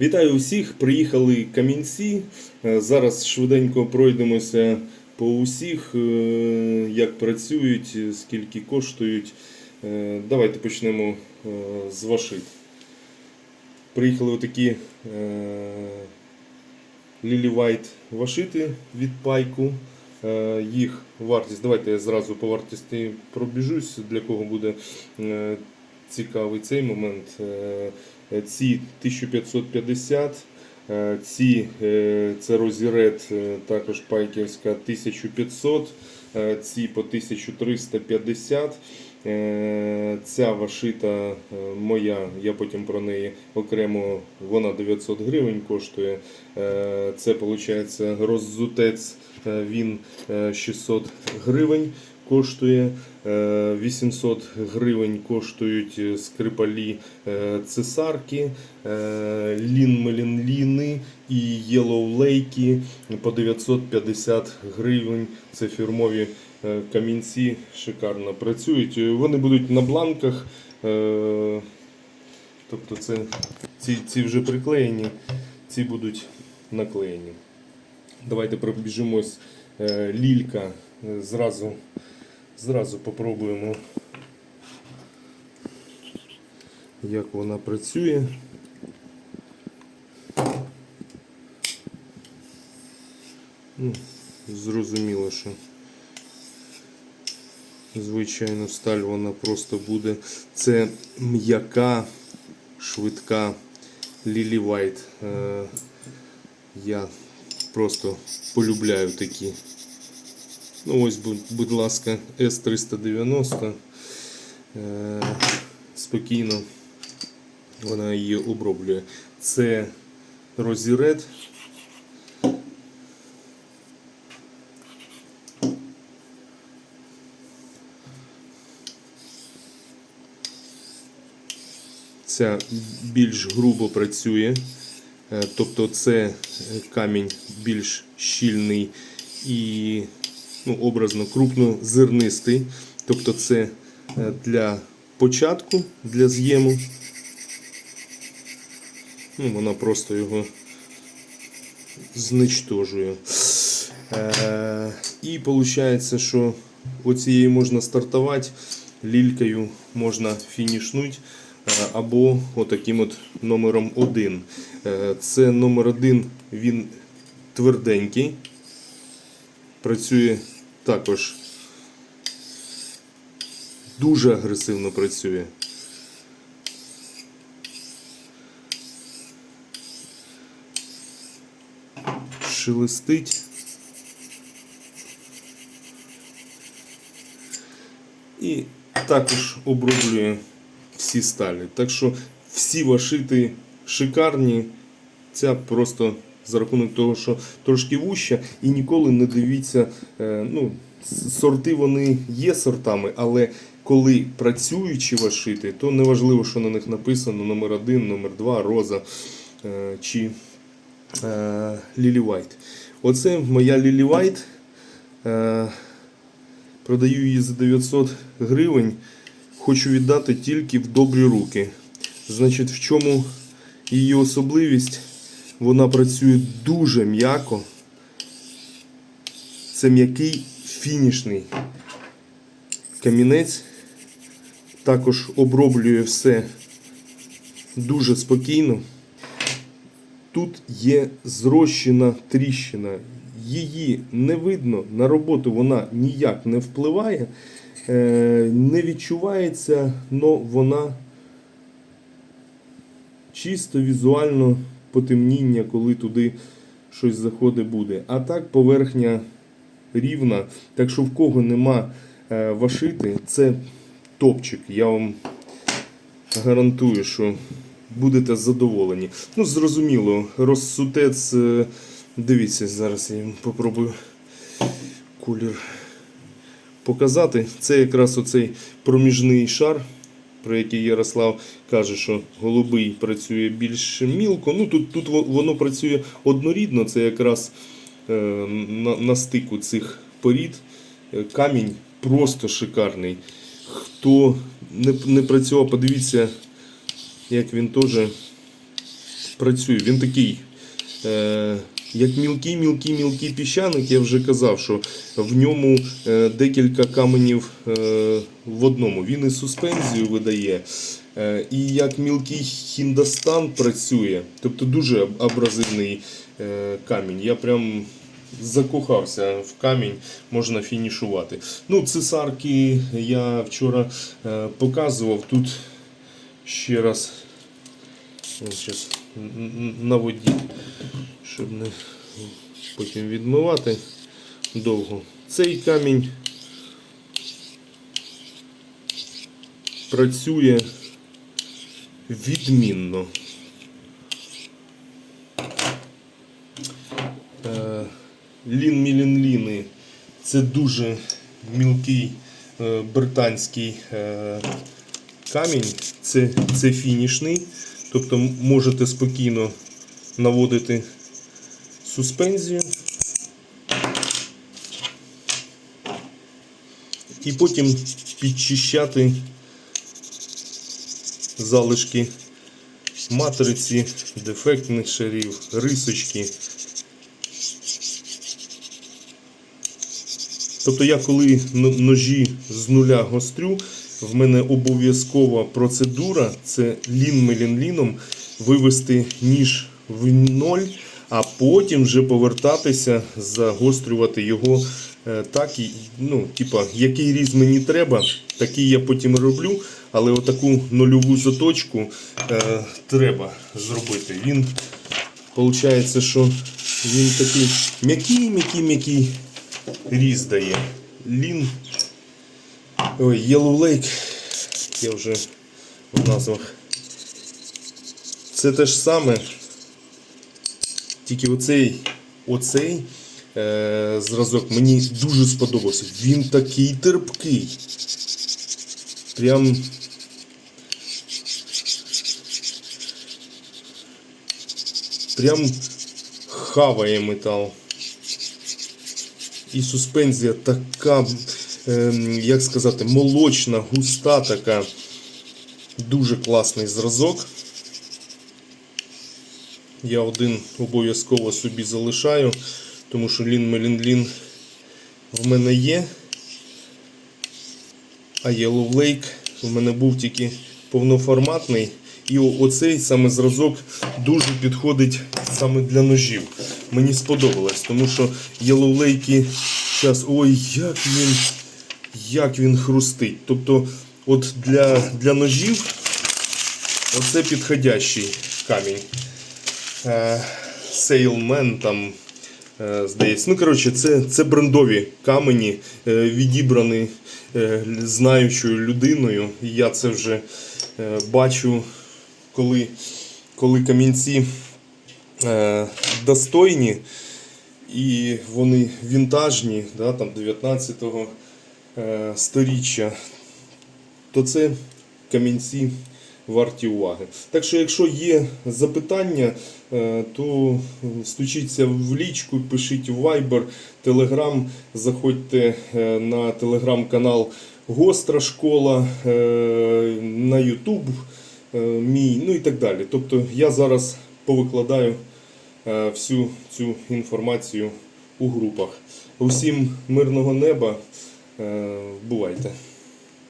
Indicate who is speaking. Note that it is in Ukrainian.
Speaker 1: Вітаю усіх! Приїхали камінці. Е, Зараз швиденько пройдемося по усіх, е, як працюють, скільки коштують. Е, Давайте почнемо з вашит. Приїхали отакі White вашити від пайку. Їх вартість. Давайте я зразу по вартості пробіжусь, для кого буде цікавий цей момент. Е, Ці 1550, е, ці е, це розірет, е, також пайківська 1500, е, ці по 1350. Е, Ця вашита е, моя, я потім про неї окремо, вона 900 гривень коштує. Е, Це виходить роззутець, е, він е, 600 гривень коштує. Е, 800 гривень коштують е, скрипалі е, цесарки, е, лін-мелінліни і єлоулейки по 950 гривень. Це фірмові е, камінці шикарно працюють. Е, Вони будуть на бланках. е, Тобто це, ці, ці вже приклеєні, ці будуть наклеєні. Давайте пробіжимось. Е, Лілька е, зразу, зразу попробуємо, як вона працює. Ну, зрозуміло, що звичайно сталь вона просто буде. Це м'яка, швидка Lily White. Е, Я просто полюбляю такі. Ну ось, будь, ласка, С390. Е, Спокійно вона її оброблює. Це розірет. Ця більш грубо працює, Е, тобто це е, камінь більш щільний і ну, образно крупнозернистий. Тобто це е, для початку, для з'єму. Ну, вона просто його зничтожує. Е, і виходить, що оцією можна стартувати, лількою можна фінішнути. е, Або отаким от номером 1. Це номер 1, він тверденький. Працює також дуже агресивно працює. Шелестить. І також оброблює всі сталі. Так що всі вашити шикарні. Ця просто за рахунок того, що трошки вуща, і ніколи не дивіться. е, Ну, сорти вони є сортами, але коли працюючі вашити, то неважливо, що на них написано номер 1, номер 2, роза е, чи е, Лілі Вайт. Оце моя Лілі Вайт. Е, Продаю її за 900 гривень. Хочу віддати тільки в добрі руки. Значить, в чому її особливість? Вона працює дуже м'яко. Це м'який фінішний камінець. Також оброблює все дуже спокійно. Тут є зрощена тріщина. Її не видно, на роботу вона ніяк не впливає, е, не відчувається, але вона чисто візуально потемніння, коли туди щось заходить буде. А так поверхня рівна. Так що в кого нема е, вашити, це топчик. Я вам гарантую, що будете задоволені. Ну, зрозуміло, розсутець. е, Дивіться, зараз я попробую колір показати. Це якраз оцей проміжний шар, про який Ярослав каже, що голубий працює більш мілко. Ну, тут, тут воно працює однорідно, це якраз е, на, на стику цих порід. Е, Камінь просто шикарний. Хто не, не працював, подивіться, як він теж працює. Він такий, е, як мілкий, мілкий, мілкий піщаник, я вже казав, що в ньому е, декілька каменів е, в одному. Він і суспензію видає. Е, і як мілкий хіндостан працює, тобто дуже абразивний камінь. Я прям закохався в камінь, можна фінішувати. Ну, цесарки я вчора показував. Тут ще раз н- на воді, щоб не потім відмивати довго. Цей камінь працює відмінно. Е, Лін Мілін Ліни це дуже мілкий е, британський е, камінь. Це, це фінішний. Тобто можете спокійно наводити суспензію. І потім підчищати залишки матриці, дефектних шарів, рисочки. Тобто я коли ножі з нуля гострю, в мене обов'язкова процедура це лін мелін ліном вивести ніж в ноль, а потім вже повертатися, загострювати його е, так, ну, типа, який різ мені треба, такий я потім роблю, але отаку нульову заточку е, треба зробити. Він, виходить, що він такий м'який, м'який, м'який різ дає. Лін. Ой, Yellow Lake. Я вже в назвах. Це те ж саме. Тільки оцей, оцей е, зразок мені дуже сподобався. Він такий терпкий. Прям. Прям хаває метал. І суспензія така, ем, як сказати, молочна, густа така. Дуже класний зразок. Я один обов'язково собі залишаю, тому що лін мелін лін в мене є. А Yellow Lake в мене був тільки повноформатний. І оцей саме зразок дуже підходить саме для ножів. Мені сподобалось, тому що Yellow Lake зараз, ой, як він, як він хрустить. Тобто, от для, для ножів оце підходящий камінь. Е, Сейлмен там. е, Здається, ну коротше, це, це брендові камені, е, відібрані знаючою людиною. І Я це вже бачу, коли, коли камінці достойні і вони вінтажні, да, там 19-го е, сторіччя, то це камінці варті уваги. Так що, якщо є запитання, е, то стучіться в лічку, пишіть в Viber, Telegram, заходьте е, на телеграм-канал Гостра школа, е, на YouTube мій, ну і так далі. Тобто я зараз повикладаю всю цю інформацію у групах. Усім мирного неба. Бувайте!